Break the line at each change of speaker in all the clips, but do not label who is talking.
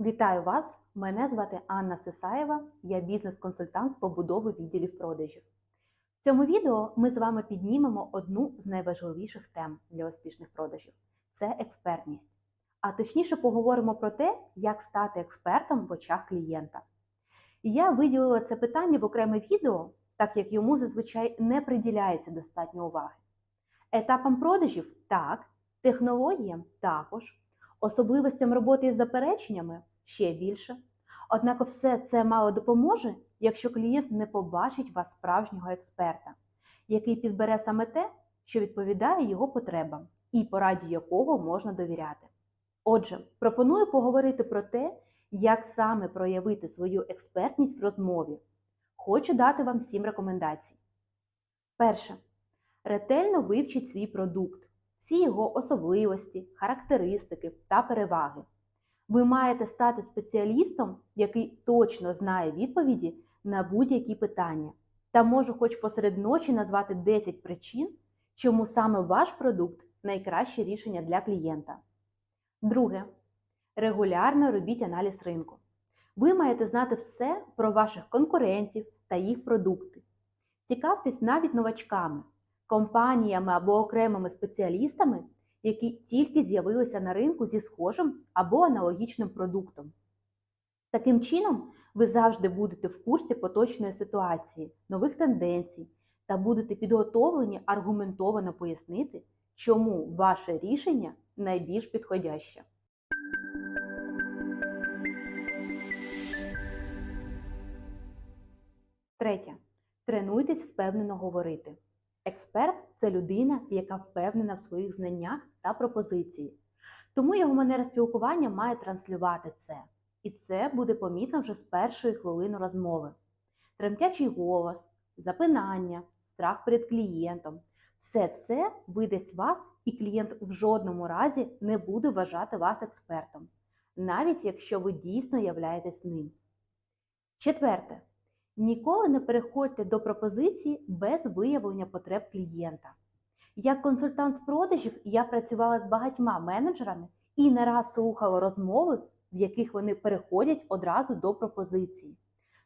Вітаю вас! Мене звати Анна Сисаєва, я бізнес-консультант з побудови відділів продажів. В цьому відео ми з вами піднімемо одну з найважливіших тем для успішних продажів це експертність. А точніше поговоримо про те, як стати експертом в очах клієнта. Я виділила це питання в окреме відео, так як йому зазвичай не приділяється достатньо уваги. Етапам продажів так, технологіям також, особливостям роботи із запереченнями ще більше. Однак все це мало допоможе, якщо клієнт не побачить вас справжнього експерта, який підбере саме те, що відповідає його потребам, і пораді якого можна довіряти. Отже, пропоную поговорити про те, як саме проявити свою експертність в розмові. Хочу дати вам сім рекомендацій. Перше. Ретельно вивчіть свій продукт, всі його особливості, характеристики та переваги. Ви маєте стати спеціалістом, який точно знає відповіді на будь-які питання, та може хоч посеред ночі назвати 10 причин, чому саме ваш продукт найкраще рішення для клієнта. Друге. Регулярно робіть аналіз ринку. Ви маєте знати все про ваших конкурентів та їх продукти. Цікавтесь навіть новачками, компаніями або окремими спеціалістами, які тільки з'явилися на ринку зі схожим або аналогічним продуктом. Таким чином, ви завжди будете в курсі поточної ситуації, нових тенденцій та будете підготовлені аргументовано пояснити, чому ваше рішення найбільш підходяще. Третє. Тренуйтесь впевнено говорити. Експерт це людина, яка впевнена в своїх знаннях та пропозиції. Тому його манера спілкування має транслювати це. І це буде помітно вже з першої хвилини розмови. Тремтячий голос, запинання, страх перед клієнтом все це видасть вас, і клієнт в жодному разі не буде вважати вас експертом, навіть якщо ви дійсно являєтесь ним. Четверте. Ніколи не переходьте до пропозиції без виявлення потреб клієнта. Як консультант з продажів я працювала з багатьма менеджерами і не раз слухала розмови, в яких вони переходять одразу до пропозиції.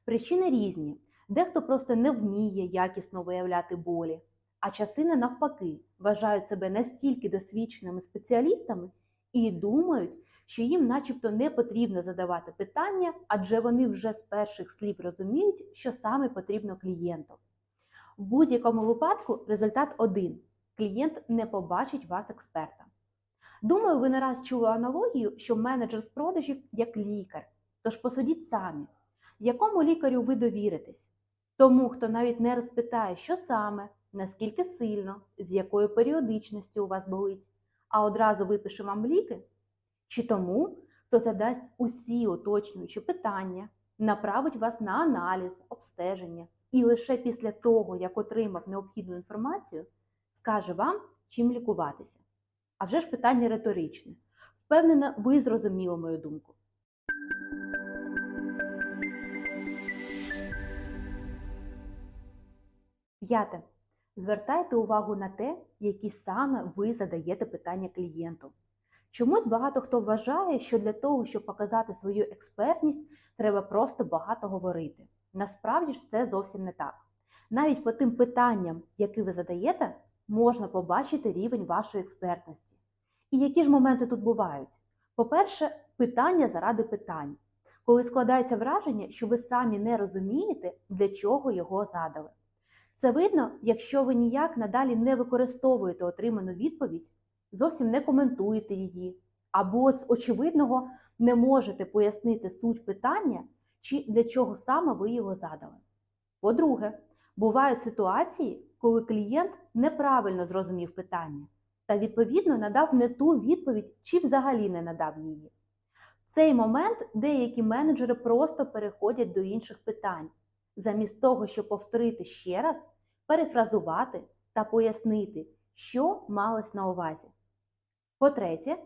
Причини різні. Дехто просто не вміє якісно виявляти болі, а частина навпаки вважають себе настільки досвідченими спеціалістами і думають, що їм начебто не потрібно задавати питання, адже вони вже з перших слів розуміють, що саме потрібно клієнту. В будь-якому випадку результат один: клієнт не побачить вас експерта. Думаю, ви не раз чули аналогію, що менеджер з продажів як лікар. Тож посудіть самі, якому лікарю ви довіритесь? Тому, хто навіть не розпитає, що саме, наскільки сильно, з якою періодичністю у вас болить, а одразу випише вам ліки? Чи тому, хто задасть усі уточнюючі питання, направить вас на аналіз, обстеження і лише після того, як отримав необхідну інформацію, скаже вам, чим лікуватися. А вже ж питання риторичне. Впевнена, ви зрозуміли мою думку. П'яте. Звертайте увагу на те, які саме ви задаєте питання клієнту. Чомусь багато хто вважає, що для того, щоб показати свою експертність, треба просто багато говорити. Насправді ж це зовсім не так. Навіть по тим питанням, які ви задаєте, можна побачити рівень вашої експертності. І які ж моменти тут бувають? По-перше, питання заради питань, коли складається враження, що ви самі не розумієте, для чого його задали. Це видно, якщо ви ніяк надалі не використовуєте отриману відповідь, зовсім не коментуєте її, або з очевидного не можете пояснити суть питання чи для чого саме ви його задали. По-друге, бувають ситуації, коли клієнт неправильно зрозумів питання та, відповідно, надав не ту відповідь чи взагалі не надав її. В цей момент деякі менеджери просто переходять до інших питань, замість того, щоб повторити ще раз, перефразувати та пояснити, що малось на увазі. По-третє,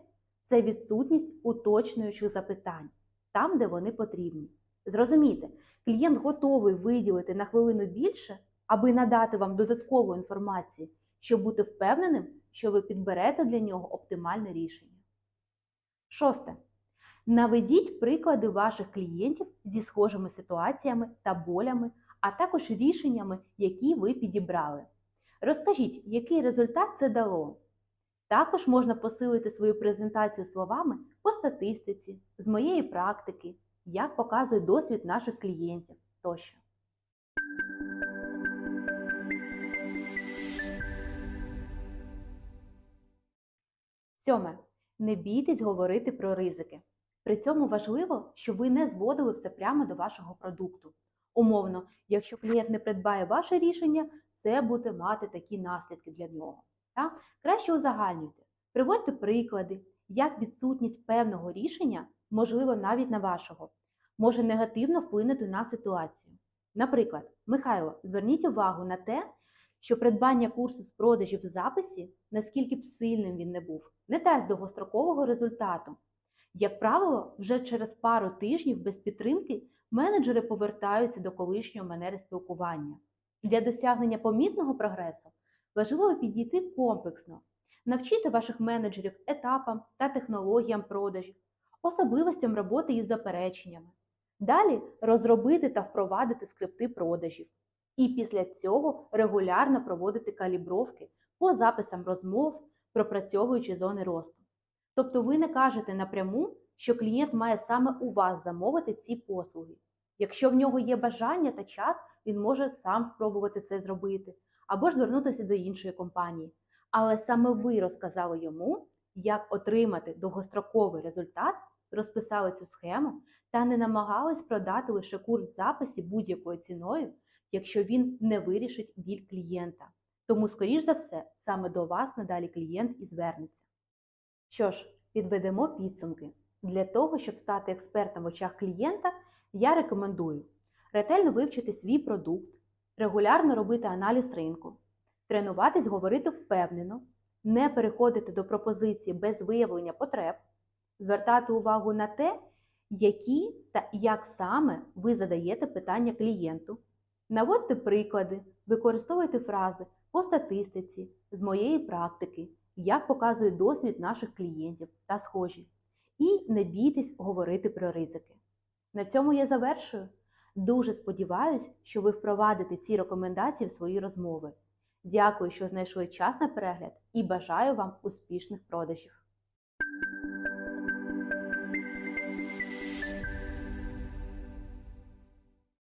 це відсутність уточнюючих запитань там, де вони потрібні. Зрозумійте, клієнт готовий виділити на хвилину більше, аби надати вам додаткову інформацію, щоб бути впевненим, що ви підберете для нього оптимальне рішення. Шосте. Наведіть приклади ваших клієнтів зі схожими ситуаціями та болями, а також рішеннями, які ви підібрали. Розкажіть, який результат це дало. Також можна посилити свою презентацію словами по статистиці, з моєї практики, як показує досвід наших клієнтів тощо. Сьоме. Не бійтесь говорити про ризики. При цьому важливо, щоб ви не зводили все прямо до вашого продукту. Умовно, якщо клієнт не придбає ваше рішення, це буде мати такі наслідки для нього. Так? Краще узагальнюйте, приводьте приклади, як відсутність певного рішення, можливо, навіть на вашого, може негативно вплинути на ситуацію. Наприклад, Михайло, зверніть увагу на те, що придбання курсу з продажів в записі, наскільки б сильним він не був, не дасть довгострокового результату. Як правило, вже через пару тижнів без підтримки менеджери повертаються до колишньої манери спілкування. Для досягнення помітного прогресу важливо підійти комплексно, навчити ваших менеджерів етапам та технологіям продажів, особливостям роботи із запереченнями. Далі розробити та впровадити скрипти продажів. І після цього регулярно проводити калібровки по записам розмов, пропрацьовуючи зони росту. Тобто ви не кажете напряму, що клієнт має саме у вас замовити ці послуги. Якщо в нього є бажання та час, він може сам спробувати це зробити або ж звернутися до іншої компанії. Але саме ви розказали йому, як отримати довгостроковий результат, розписали цю схему та не намагались продати лише курс записі будь-якою ціною, якщо він не вирішить біль клієнта. Тому, скоріш за все, саме до вас надалі клієнт і звернеться. Що ж, підведемо підсумки. Для того, щоб стати експертом в очах клієнта, я рекомендую ретельно вивчити свій продукт, регулярно робити аналіз ринку, тренуватись говорити впевнено, не переходити до пропозиції без виявлення потреб, звертати увагу на те, які та як саме ви задаєте питання клієнту, наводьте приклади, використовуйте фрази по статистиці, з моєї практики, як показує досвід наших клієнтів та схожі. І не бійтесь говорити про ризики. На цьому я завершую. Дуже сподіваюся, що ви впровадите ці рекомендації в свої розмови. Дякую, що знайшли час на перегляд і бажаю вам успішних продажів!